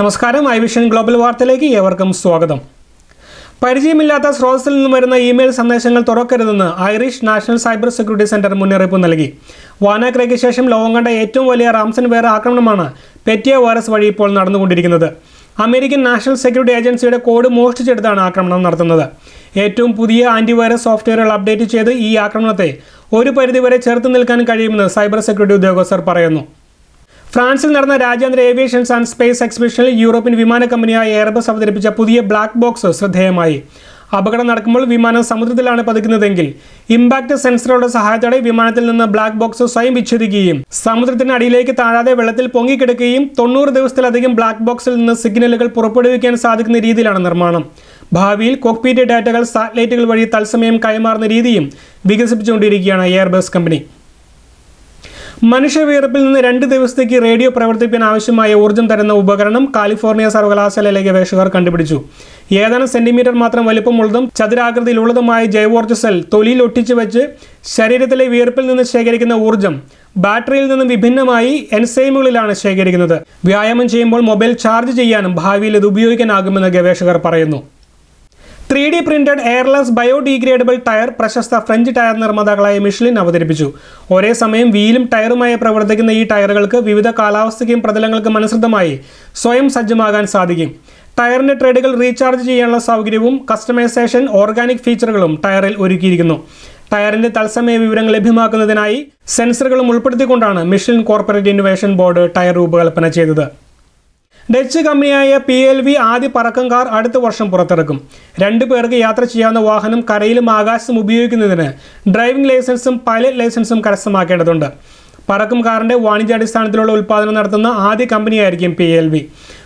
നമസ്കാരം I vision global വാർത്തയിലേക്ക് ഏവർക്കും സ്വാഗതം. പരിചയമില്ലാത്ത സ്രോതസ്സിൽ നിന്നും വരുന്ന ഇമെയിൽ സന്ദേശങ്ങൾ തുറക്കരുതെന്ന് Irish National Cyber Security Centre മുന്നറിയിപ്പ് നൽകി. വാനാക്രയ്ക്ക് ശേഷം ലോകം കണ്ട ഏറ്റവും വലിയ റാംസൺ വെയർ ആക്രമണമാണ് പെറ്റിയ വൈറസ് വഴി ഇപ്പോൾ നടന്നുകൊണ്ടിരിക്കുന്നത്. അമേരിക്കൻ നാഷണൽ സെക്യൂരിറ്റി ഏജൻസിയുടെ കോഡ് മോഷ്ടിച്ചെടുത്താണ് ആക്രമണം നടത്തുന്നത്. ഏറ്റവും പുതിയ ആന്റിവൈറസ് സോഫ്റ്റ്വെയറുകൾ അപ്ഡേറ്റ് ചെയ്ത് ഈ ആക്രമണത്തെ ഒരു പരിധിവരെ ചെറുത്ത് നിൽക്കാൻ കഴിയുമെന്ന് സൈബർ സെക്യൂരിറ്റി ഉദ്യോഗസ്ഥർ പറയുന്നു. ഫ്രാൻസിൽ നടന്ന രാജ്യാന്തര ഏവിയേഷൻ ആൻഡ് സ്പേസ് എക്സിബിഷനിൽ യൂറോപ്യൻ വിമാന കമ്പനിയായ എയർബസ് അവതരിപ്പിച്ച പുതിയ ബ്ലാക്ക് ബോക്സ് ശ്രദ്ധേയമായി. അപകടം നടക്കുമ്പോൾ വിമാനം സമുദ്രത്തിലാണ് പതിക്കുന്നതെങ്കിൽ ഇമ്പാക്ട് സെൻസറുകളുടെ സഹായത്തോടെ വിമാനത്തിൽ നിന്ന് ബ്ലാക്ക് ബോക്സ് സ്വയം വിച്ഛേദിക്കുകയും സമുദ്രത്തിന് അടിയിലേക്ക് താഴാതെ വെള്ളത്തിൽ പൊങ്ങിക്കിടക്കുകയും തൊണ്ണൂറ് ദിവസത്തിലധികം ബ്ലാക്ക് ബോക്സിൽ നിന്ന് സിഗ്നലുകൾ പുറപ്പെടുവിക്കാൻ സാധിക്കുന്ന രീതിയിലാണ് നിർമ്മാണം. ഭാവിയിൽ കോക്പീറ്റ് ഡാറ്റകൾ സാറ്റലൈറ്റുകൾ വഴി തത്സമയം കൈമാറുന്ന രീതിയും വികസിപ്പിച്ചുകൊണ്ടിരിക്കുകയാണ് എയർബസ് കമ്പനി. മനുഷ്യവിയർപ്പിൽ നിന്ന് രണ്ട് ദിവസത്തേക്ക് റേഡിയോ പ്രവർത്തിപ്പിക്കാൻ ആവശ്യമായ ഊർജം തരുന്ന ഉപകരണം കാലിഫോർണിയ സർവകലാശാലയിലെ ഗവേഷകർ കണ്ടുപിടിച്ചു. ഏതാനും സെന്റിമീറ്റർ മാത്രം വലിപ്പമുള്ളതും ചതുരാകൃതിയിലുള്ളതുമായ ജൈവോർജ സെൽ തൊലിയിൽ ഒട്ടിച്ചു വെച്ച് ശരീരത്തിലെ വിയർപ്പിൽ നിന്ന് ശേഖരിക്കുന്ന ഊർജം ബാറ്ററിയിൽ നിന്നും വിഭിന്നമായി എൻസൈമുകളിലാണ് ശേഖരിക്കുന്നത്. വ്യായാമം ചെയ്യുമ്പോൾ മൊബൈൽ ചാർജ് ചെയ്യാനും ഭാവിയിൽ ഇത് ഉപയോഗിക്കാനാകുമെന്ന് ഗവേഷകർ പറയുന്നു. Three D printed airless biodegradable tyre പ്രശസ്ത ഫ്രഞ്ച് ടയർ നിർമ്മാതാക്കളായ മിഷ്ലിൻ അവതരിപ്പിച്ചു. ഒരേ സമയം വീലും ടയറുമായി പ്രവർത്തിക്കുന്ന ഈ ടയറുകൾക്ക് വിവിധ കാലാവസ്ഥയ്ക്കും പ്രതലങ്ങൾക്കും അനുസൃതമായി സ്വയം സജ്ജമാകാൻ സാധിക്കും. ടയറിന്റെ ട്രേഡുകൾ റീചാർജ് ചെയ്യാനുള്ള സൗകര്യവും കസ്റ്റമൈസേഷൻ ഓർഗാനിക് ഫീച്ചറുകളും ടയറിൽ ഒരുക്കിയിരിക്കുന്നു. ടയറിന്റെ തത്സമയ വിവരങ്ങൾ ലഭ്യമാക്കുന്നതിനായി സെൻസറുകളും ഉൾപ്പെടുത്തിക്കൊണ്ടാണ് Michelin corporate innovation board tyre രൂപകൽപ്പന ചെയ്തത്. ഡച്ച് കമ്പനിയായ പി എൽ വി ആദ്യ പറക്കം കാർ അടുത്ത വർഷം പുറത്തിറക്കും. രണ്ടു പേർക്ക് യാത്ര ചെയ്യാവുന്ന വാഹനം കരയിലും ആകാശത്തും ഉപയോഗിക്കുന്നതിന് ഡ്രൈവിംഗ് ലൈസൻസും പൈലറ്റ് ലൈസൻസും കരസ്ഥമാക്കേണ്ടതുണ്ട്. പറക്കും കാറിന്റെ വാണിജ്യാടിസ്ഥാനത്തിലുള്ള ഉൽപ്പാദനം നടത്തുന്ന ആദ്യ കമ്പനിയായിരിക്കും പി എൽ വി.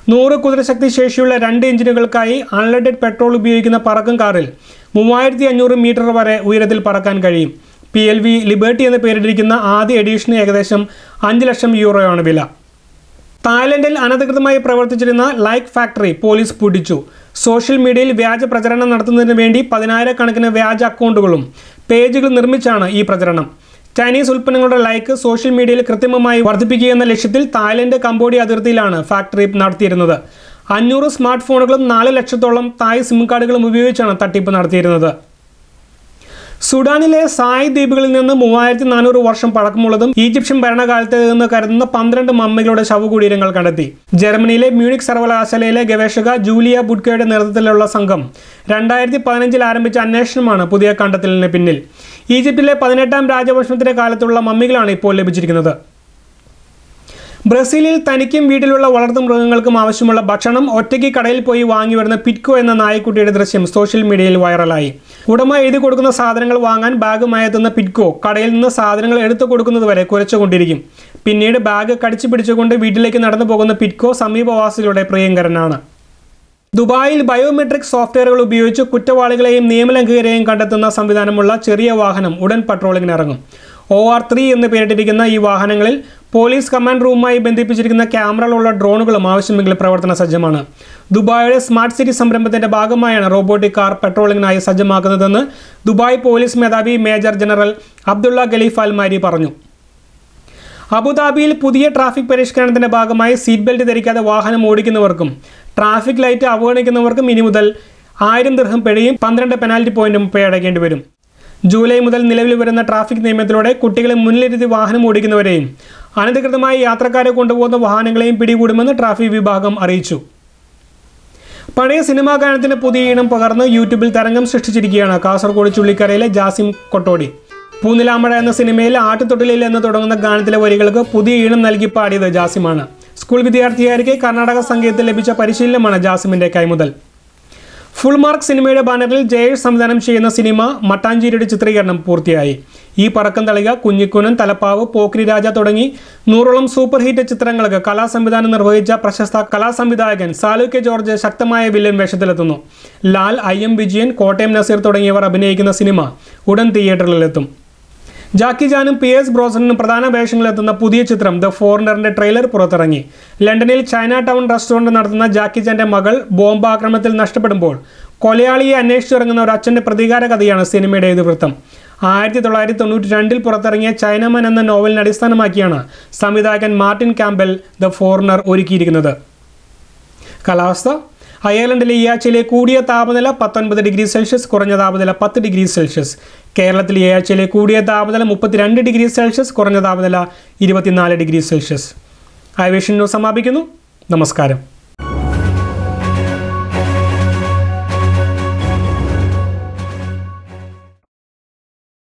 നൂറ് കുതിരശക്തി ശേഷിയുള്ള രണ്ട് എഞ്ചിനുകൾക്കായി അൺലിമിറ്റഡ് പെട്രോൾ ഉപയോഗിക്കുന്ന പറക്കും കാറിൽ മൂവായിരത്തി അഞ്ഞൂറ് മീറ്റർ വരെ ഉയരത്തിൽ പറക്കാൻ കഴിയും. പി എൽ വി ലിബേർട്ടി എന്ന് പേരിട്ടിരിക്കുന്ന ആദ്യ എഡീഷന് ഏകദേശം അഞ്ച് ലക്ഷം യൂറോയാണ് വില. തായ്ലൻഡിൽ അനധികൃതമായി പ്രവർത്തിച്ചിരുന്ന ലൈക്ക് ഫാക്ടറി പോലീസ് പൂട്ടിച്ചു സോഷ്യൽ മീഡിയയിൽ വ്യാജ പ്രചരണം നടത്തുന്നതിന് വേണ്ടി പതിനായിരക്കണക്കിന് വ്യാജ അക്കൗണ്ടുകളും പേജുകൾ നിർമ്മിച്ചാണ് ഈ പ്രചരണം. ചൈനീസ് ഉൽപ്പന്നങ്ങളുടെ ലൈക്ക് സോഷ്യൽ മീഡിയയിൽ കൃത്രിമമായി വർദ്ധിപ്പിക്കുക എന്ന ലക്ഷ്യത്തിൽ തായ്ലൻഡ് കംബോഡിയ അതിർത്തിയിലാണ് ഫാക്ടറി നടത്തിയിരുന്നത്. അഞ്ഞൂറ് സ്മാർട്ട് ഫോണുകളും നാല് ലക്ഷത്തോളം തായ് സിം കാർഡുകളും ഉപയോഗിച്ചാണ് തട്ടിപ്പ് നടത്തിയിരുന്നത്. സുഡാനിലെ സായ് ദ്വീപുകളിൽ നിന്ന് മൂവായിരത്തി നാനൂറ് വർഷം പഴക്കമുള്ളതും ഈജിപ്ഷ്യൻ ഭരണകാലത്ത് നിന്ന് കരുതുന്ന പന്ത്രണ്ട് മമ്മികളുടെ ശവകുടീരങ്ങൾ കണ്ടെത്തി. ജർമ്മനിയിലെ മ്യൂണിക് സർവകലാശാലയിലെ ഗവേഷക ജൂലിയ ബുഡ്കയുടെ നേതൃത്വത്തിലുള്ള സംഘം രണ്ടായിരത്തി പതിനഞ്ചിൽ ആരംഭിച്ച അന്വേഷണമാണ് പുതിയ കണ്ടെത്തലിന് പിന്നിൽ. ഈജിപ്തിലെ പതിനെട്ടാം രാജവംശത്തിന്റെ കാലത്തുള്ള മമ്മികളാണ് ഇപ്പോൾ ലഭിച്ചിരിക്കുന്നത്. ബ്രസീലിൽ തനിക്കും വീട്ടിലുള്ള വളർത്തു മൃഗങ്ങൾക്കും ആവശ്യമുള്ള ഭക്ഷണം ഒറ്റയ്ക്ക് കടയിൽ പോയി വാങ്ങി വരുന്ന പിറ്റ്കോ എന്ന നായക്കുട്ടിയുടെ ദൃശ്യം സോഷ്യൽ മീഡിയയിൽ വൈറലായി. ഉടമ എഴുതി കൊടുക്കുന്ന സാധനങ്ങൾ വാങ്ങാൻ ബാഗുമായി എത്തുന്ന പിറ്റ്കോ കടയിൽ നിന്ന് സാധനങ്ങൾ എടുത്തു കൊടുക്കുന്നത് വരെ കുരച്ചുകൊണ്ടിരിക്കും. പിന്നീട് ബാഗ് കടിച്ചു പിടിച്ചുകൊണ്ട് വീട്ടിലേക്ക് നടന്നു പോകുന്ന പിറ്റ്കോ സമീപവാസികളുടെ പ്രിയങ്കരനാണ്. ദുബായിൽ ബയോമെട്രിക് സോഫ്റ്റ്വെയറുകൾ ഉപയോഗിച്ച് കുറ്റവാളികളെയും നിയമലംഘകരെയും കണ്ടെത്തുന്ന സംവിധാനമുള്ള ചെറിയ വാഹനം ഉടൻ പട്രോളിങ്ങിനിറങ്ങും ഒ ആർ ത്രീ എന്ന് പേരിട്ടിരിക്കുന്ന ഈ വാഹനങ്ങളിൽ പോലീസ് കമാൻഡ് റൂമുമായി ബന്ധിപ്പിച്ചിരിക്കുന്ന ക്യാമറകളുള്ള ഡ്രോണുകളും ആവശ്യമെങ്കിൽ പ്രവർത്തന സജ്ജമാണ്. ദുബായിയുടെ സ്മാർട്ട് സിറ്റി സംരംഭത്തിന്റെ ഭാഗമായാണ് റോബോട്ടിക് കാർ പെട്രോളിംഗിനായി സജ്ജമാക്കുന്നതെന്ന് ദുബായ് പോലീസ് മേധാവി major general Abdullah Khalif Almari പറഞ്ഞു. അബുദാബിയിൽ പുതിയ ട്രാഫിക് പരിഷ്കരണത്തിന്റെ ഭാഗമായി സീറ്റ് ബെൽറ്റ് ധരിക്കാതെ വാഹനം ഓടിക്കുന്നവർക്കും ട്രാഫിക് ലൈറ്റ് അവഗണിക്കുന്നവർക്കും ഇനി മുതൽ ആയിരം ദൃഹം പിഴയും പന്ത്രണ്ട് പെനാൽറ്റി പോയിന്റും പേ അടയ്ക്കേണ്ടി വരും. ജൂലൈ മുതൽ നിലവിൽ വരുന്ന ട്രാഫിക് നിയമത്തിലൂടെ കുട്ടികളെ മുന്നിലിരുത്തി വാഹനം ഓടിക്കുന്നവരെയും അനധികൃതമായി യാത്രക്കാരെ കൊണ്ടുപോകുന്ന വാഹനങ്ങളെയും പിടികൂടുമെന്ന് ട്രാഫിക് വിഭാഗം അറിയിച്ചു. പഴയ സിനിമാ ഗാനത്തിന് പുതിയ ഈണം പകർന്ന് യൂട്യൂബിൽ തരംഗം സൃഷ്ടിച്ചിരിക്കുകയാണ്. കാസർഗോഡ് ചുള്ളിക്കരയിലെ ജാസിം കൊട്ടോടി. പൂനിലാമഴ എന്ന സിനിമയിൽ ആട്ടുതൊട്ടിലിൽ എന്ന് തുടങ്ങുന്ന ഗാനത്തിലെ വരികൾക്ക് പുതിയ ഈണം നൽകി പാടിയത് ജാസിമാണ്. സ്കൂൾ വിദ്യാർത്ഥിയായിരിക്കെ കർണാടക സംഗീതത്തിൽ ലഭിച്ച പരിശീലനമാണ് ജാസിമിന്റെ കൈമുതൽ. ഫുൾ മാർക്ക് സിനിമയുടെ ബാനറിൽ ജയേഷ് സംവിധാനം ചെയ്യുന്ന സിനിമ മട്ടാഞ്ചേരിയുടെ ചിത്രീകരണം പൂർത്തിയായി. ഈ പറക്കം തളിക കുഞ്ഞിക്കുനൻ തലപ്പാവ് പോക്രി രാജ തുടങ്ങി നൂറോളം സൂപ്പർ ഹിറ്റ് ചിത്രങ്ങൾക്ക് കലാസംവിധാനം നിർവഹിച്ച പ്രശസ്ത കലാസംവിധായകൻ സാലു കെ ജോർജ് ശക്തമായ വില്ലൻ വേഷത്തിലെത്തുന്നു. ലാൽ ഐ എം വിജയൻ കോട്ടയം നസീർ തുടങ്ങിയവർ അഭിനയിക്കുന്ന സിനിമ ഉടൻ തിയേറ്ററിലെത്തും. ജാക്കി ജാനും പി എസ് ബ്രോസണിനും പ്രധാന വേഷങ്ങളിലെത്തുന്ന പുതിയ ചിത്രം ദ ഫോറിനറിന്റെ ട്രെയിലർ പുറത്തിറങ്ങി. ലണ്ടനിൽ ചൈന ടൗൺ റെസ്റ്റോറന്റ് നടത്തുന്ന ജാക്കി ജാന്റെ മകൾ ബോംബാക്രമണത്തിൽ നഷ്ടപ്പെടുമ്പോൾ കൊലയാളിയെ അന്വേഷിച്ചിറങ്ങുന്ന ഒരു അച്ഛന്റെ പ്രതികാര കഥയാണ് സിനിമയുടെ ഇതിവൃത്തം. ആയിരത്തി തൊള്ളായിരത്തി തൊണ്ണൂറ്റി രണ്ടിൽ പുറത്തിറങ്ങിയ ചൈനമൻ എന്ന നോവലിനെ അടിസ്ഥാനമാക്കിയാണ് സംവിധായകൻ മാർട്ടിൻ ക്യാമ്പൽ ദ ഫോറിനർ ഒരുക്കിയിരിക്കുന്നത്. കാലാവസ്ഥ? അയർലൻഡിലെ ഈ ആഴ്ചയിലെ കൂടിയ താപനില പത്തൊൻപത് ഡിഗ്രി സെൽഷ്യസ് കുറഞ്ഞ താപനില പത്ത് ഡിഗ്രി സെൽഷ്യസ്. കേരളത്തിലെ ഈ ആഴ്ചയിലെ കൂടിയ താപനില മുപ്പത്തിരണ്ട് ഡിഗ്രി സെൽഷ്യസ് കുറഞ്ഞ താപനില ഇരുപത്തിനാല് ഡിഗ്രി സെൽഷ്യസ്. ഐവേഷൻ ന്യൂസ് സമാപിക്കുന്നു. നമസ്കാരം.